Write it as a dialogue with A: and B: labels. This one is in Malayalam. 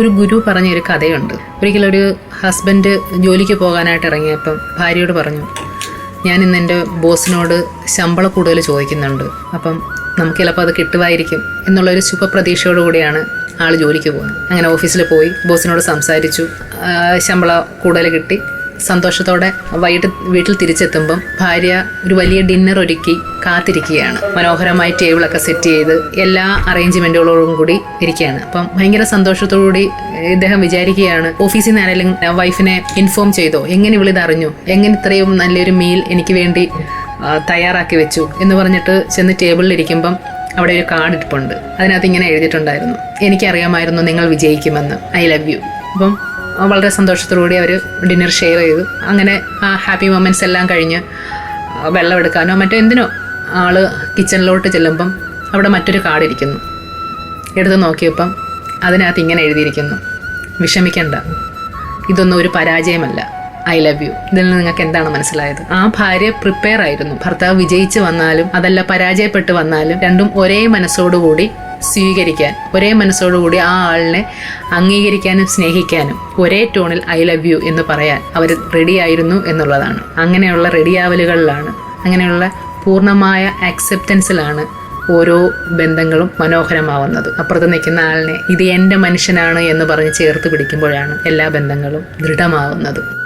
A: ഒരു ഗുരു പറഞ്ഞ ഒരു കഥയുണ്ട് ഒരിക്കലൊരു ഹസ്ബൻഡ് ജോലിക്ക് പോകാനായിട്ട് ഇറങ്ങിയപ്പം ഭാര്യയോട് പറഞ്ഞു ഞാൻ ഇന്ന് എന്റെ ബോസിനോട് ശമ്പള കൂടുതൽ ചോദിക്കുന്നുണ്ട്. അപ്പം നമുക്ക് ചിലപ്പോൾ അത് കിട്ടുമായിരിക്കും എന്നുള്ളൊരു ശുഭപ്രതീക്ഷയോടുകൂടിയാണ് ആൾ ജോലിക്ക് പോകുന്നത് അങ്ങനെ ഓഫീസിൽ പോയി ബോസിനോട് സംസാരിച്ചു. ശമ്പളം കൂടുതൽ കിട്ടി. സന്തോഷത്തോടെ വൈകിട്ട് വീട്ടിൽ തിരിച്ചെത്തുമ്പം ഭാര്യ ഒരു വലിയ ഡിന്നർ ഒരുക്കി കാത്തിരിക്കുകയാണ്. മനോഹരമായി ടേബിളൊക്കെ സെറ്റ് ചെയ്ത് എല്ലാ അറേഞ്ച്മെന്റുകളോടും കൂടി ഇരിക്കുകയാണ്. അപ്പം ഭയങ്കര സന്തോഷത്തോടുകൂടി ഇദ്ദേഹം വിചാരിക്കുകയാണ് ഓഫീസിൽ നിന്ന് ആരെങ്കിലും വൈഫിനെ ഇൻഫോം ചെയ്തോ? എങ്ങനെ ഇവളിത് അറിഞ്ഞു? എങ്ങനെ ഇത്രയും നല്ലൊരു മീൽ എനിക്ക് വേണ്ടി തയ്യാറാക്കി വെച്ചു? എന്ന് പറഞ്ഞിട്ട് ചെന്ന് ടേബിളിൽ ഇരിക്കുമ്പം അവിടെ ഒരു കാർഡ് ഇരിപ്പുണ്ട് അതിനകത്ത് ഇങ്ങനെ എഴുതിയിട്ടുണ്ടായിരുന്നു എനിക്കറിയാമായിരുന്നു നിങ്ങൾ വിജയിക്കുമെന്ന്. ഐ ലവ് യു അപ്പം വളരെ സന്തോഷത്തോടുകൂടി അവർ ഡിന്നർ ഷെയർ ചെയ്തു. അങ്ങനെ ആ ഹാപ്പി മൊമെന്റ്സ് എല്ലാം കഴിഞ്ഞ് വെള്ളം എടുക്കാനോ മറ്റോ എന്തിനോ ആൾ കിച്ചണിലോട്ട് ചെല്ലുമ്പം അവിടെ മറ്റൊരു കാർഡ് ഇരിക്കുന്നു. എടുത്ത് നോക്കിയപ്പം അതിനകത്ത് ഇങ്ങനെ എഴുതിയിരിക്കുന്നു. വിഷമിക്കണ്ട. ഇതൊന്നും ഒരു പരാജയമല്ല. ഐ ലവ് യു ഇതിൽ നിന്ന് നിങ്ങൾക്ക് എന്താണ് മനസ്സിലായത്? ആ ഭാര്യ പ്രിപ്പയർ ആയിരുന്നു. ഭർത്താവ് വിജയിച്ച് വന്നാലും അതല്ല പരാജയപ്പെട്ട് വന്നാലും രണ്ടും ഒരേ മനസ്സോടുകൂടി സ്വീകരിക്കാൻ ഒരേ മനസ്സോടുകൂടി ആ ആളിനെ അംഗീകരിക്കാനും സ്നേഹിക്കാനും ഒരേ ടോണിൽ ഐ ലവ് യു എന്ന് പറയാൻ അവർ റെഡിയായിരുന്നു എന്നുള്ളതാണ്. അങ്ങനെയുള്ള റെഡിയാവലുകളിലാണ് അങ്ങനെയുള്ള പൂർണമായ ആക്സെപ്റ്റൻസിലാണ് ഓരോ ബന്ധങ്ങളും മനോഹരമാവുന്നത്. അപ്പുറത്ത് നിൽക്കുന്ന ആളിനെ ഇത് എന്റെ മനുഷ്യനാണ് എന്ന് പറഞ്ഞ് ചേർത്ത് പിടിക്കുമ്പോഴാണ് എല്ലാ ബന്ധങ്ങളും ദൃഢമാവുന്നത്.